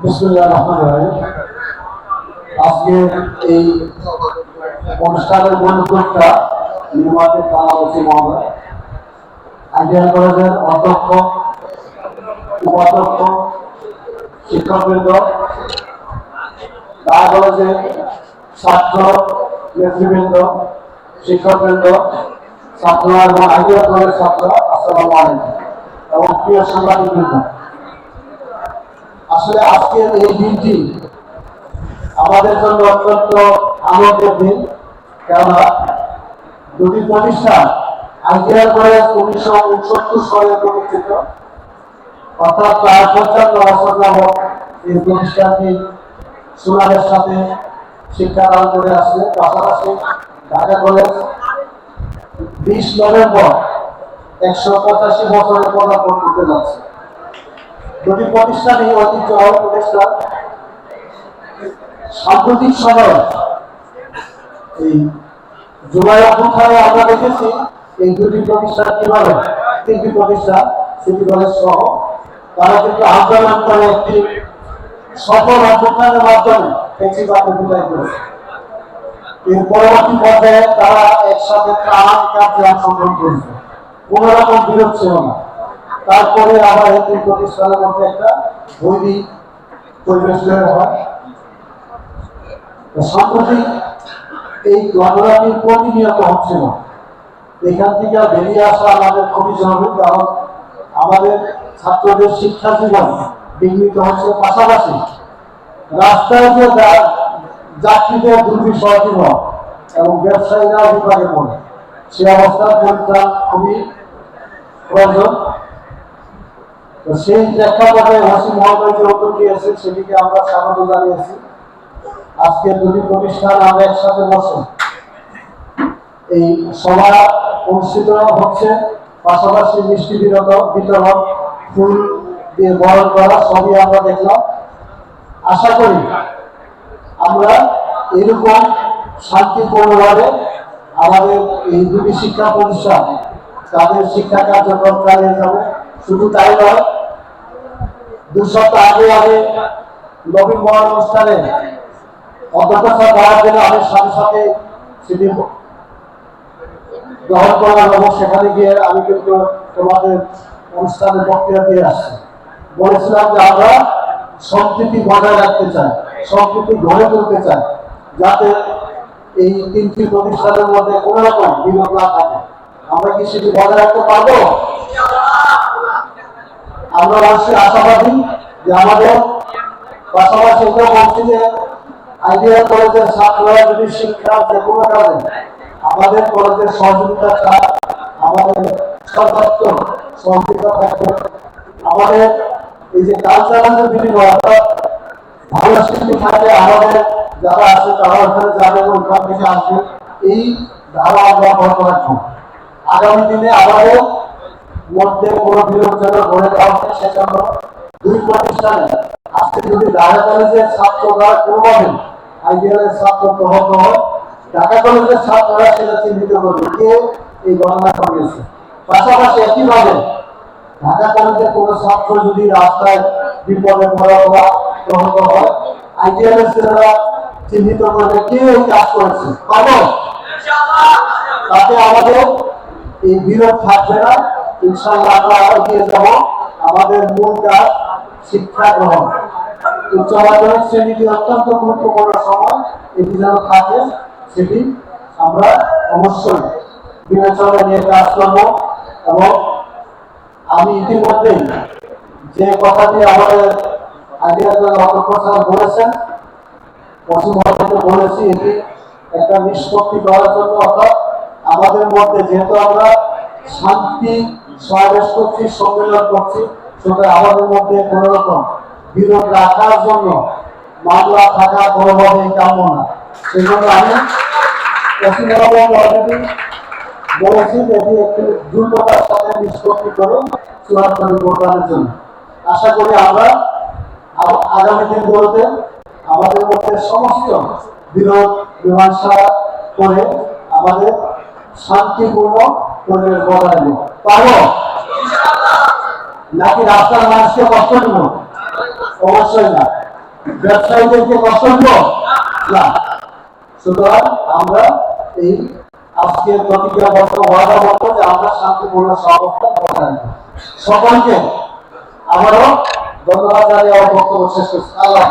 বিসমুল্লাহ শিক্ষকবৃন্দ ছাত্র এবং আইডিয়াল কলেজের ছাত্র আসসালামু আলাইকুম। এবং প্রিয় সাংবাদিকবৃন্দ আসলে আজকের এই দিনটি আমাদের জন্য অত্যন্ত আনন্দের দিন। কেননা দুটি প্রতিষ্ঠান, আইডিয়াল কলেজ উনিশশো উনসত্তর সালে প্রতিষ্ঠিত, অর্থাৎ প্রায় পঞ্চান্ন বছর যাবৎ এই প্রতিষ্ঠানটি সুনামের সাথে শিক্ষাদান করে আসছে। পাশাপাশি ঢাকা কলেজ বিশ নভেম্বর একশো পঁচাশি বছরে পদার্পণ করতে যাচ্ছে। দুটি প্রতিষ্ঠানই ঐতিহ্যবাহী প্রতিষ্ঠান সাম্প্রতিক সময়ে এই জুলাই অভ্যুত্থানে আমরা দেখেছি এই দুটি প্রতিষ্ঠান কীভাবে, তিনটি প্রতিষ্ঠান, সিটি কলেজ সহ তারা কিন্তু আন্দোলন করে একটি সফল অভ্যুত্থানের মাধ্যমে ফেসিবাদকে বিদায় করেছে। এর পরবর্তী পর্যায়ে তারা একসাথে ত্রাণ কার্যে অংশগ্রহণ করেছে। কোন রকম বিরোধ ছিল না। তারপরে আবার এই প্রতিষ্ঠানের মধ্যে একটা বৈদিক পরিবেশ হয়। এই ঘটনাটি প্রতিনিয়ত হচ্ছিল এখান থেকে বেরিয়ে আসা আমাদের খুবই জরুরি, কারণ আমাদের ছাত্রদের শিক্ষা জীবন বিঘ্নিত হচ্ছে পাশাপাশি রাস্তায় যে যাত্রীদের দুর্বিষহ জীবন এবং ব্যবসায়ীরা বিপাকে পড়ে, সে অবস্থার পরিত্রাণ খুবই প্রয়োজন। তো সেই প্রেক্ষাপটে ওসি মহোদয় যে উদ্যোগ নিয়েছে সেটিকে আমরা স্বাগত জানিয়েছি। আজকে দুটি প্রতিষ্ঠান আমরা একসাথে বসে এই সভা অনুষ্ঠিত হচ্ছে, পাশাপাশি মিষ্টি বিরত, বিতরণ, ফুল দিয়ে বরণ করা, সবই আমরা দেখলাম। আশা করি আমরা এরকম শান্তিপূর্ণভাবে আমাদের এই দুটি শিক্ষা প্রতিষ্ঠান, তাদের শিক্ষা কার্যক্রম চালিয়ে যাবে। শুধু তাই নয় দু সপ্তাহ আগে আমি নবীন মহান অনুষ্ঠানে অধ্যক্ষতা করার জন্য আমি সাথে সাথে সেটি গ্রহণ করার এবং সেখানে গিয়ে আমি কিন্তু তোমাদের অনুষ্ঠানের বক্তৃতা দিয়ে আসছি। বলেছিলাম যে আমরা সম্প্রীতি বজায় রাখতে চাই, সম্প্রীতি গড়ে তুলতে চাই, যাতে এই তিনটি প্রতিষ্ঠানের মধ্যে কোনো রকম বিরোধ না থাকে। আমরা কি সেটি বজায় রাখতে পারব? আমরা অবশ্যই আশাবাদী যে আমাদের পাশাপাশি এটা বলছি যে আইডিয়া কলেজের ছাত্ররা যদি শিক্ষা যে কোনো কাজে আমাদের কলেজের সহযোগিতা চায় আমাদের সর্বাত্ম সহযোগিতা থাকবে। আমাদের এই যে কালচারাল যে বিনিময় অর্থাৎ ভালো শিল্পী থাকে আমাদের যারা আছে তারা ওখানে যাবে এবং ওখান থেকে আসবে। এই ধারা আমরা বন্ধ আগামী দিনে আমাদের মধ্যে কোনো বিরোধ যেন গড়ে দেওয়া হয় সেজন্য দুই প্রতিষ্ঠানে আজকে যদি ঢাকা কলেজের ছাত্ররা কোনোভাবে আইডিয়ালের ছাত্র প্রহত হয়, ঢাকা কলেজের ছাত্ররা সেটা চিহ্নিত করবে। কে? এই গণনা করিয়েছে পাশাপাশি একইভাবে ঢাকা কলেজের কোনো ছাত্র যদি রাস্তায় বিপদে পড়া বা প্রহত হয়, আইডিয়ালের ছেলেরা চিহ্নিত করবে কে এই কাজ করেছে? পাবো তাতে আমাদের এই বিরোধ থাকবে না। ইনশাল্লাহ আমরা এগিয়ে আমাদের মূল কাজ শিক্ষা গ্রহণ। উচ্চ মাধ্যমিক শ্রেণীটি অত্যন্ত গুরুত্বপূর্ণ সময়, এটি যেন থাকে, সেটি আমরা অবশ্যই বিবেচনা নিয়ে কাজ করব। এবং আমি ইতিমধ্যেই যে কথাটি আমাদের আগে অধ্যক্ষ স্যার বলেছেন পশ্চিমবঙ্গকে বলেছি, এটি একটা নিষ্পত্তি করার জন্য অর্থাৎ আমাদের মধ্যে যেহেতু আমরা শান্তি সমাবেশ করছি সম্মেলন করছি সুতরাং আমাদের মধ্যে কোন রকম বিরোধ রাখার জন্য মামলা থাকা কোনোভাবেই কাম্য না। সেই জন্য আমি অলরেডি বলেছি এটি একটি দ্রুততার সাথে নিষ্পত্তি করে চূড়ান্ত প্রদানের জন্য। আশা করি আমরা আগামী দিনগুলোতে আমাদের মধ্যে সমস্ত বিরোধ, মীমাংসা করে আমাদের শান্তিপূর্ণ বজায় নেব পারব? নাকি রাস্তার মানুষকে কষ্ট দিব? অবশ্যই না। ব্যবসায়ীদেরকে কষ্ট দিব? না। সুতরাং আমরা এই আজকের প্রতিজ্ঞাবদ্ধ ওয়াদাবদ্ধ যে আমরা শান্তিপূর্ণ সহাবস্থান বজায়। সকলকে আবারও ধন্যবাদ জানিয়ে বক্তব্য শেষ করছি। আল্লাহ।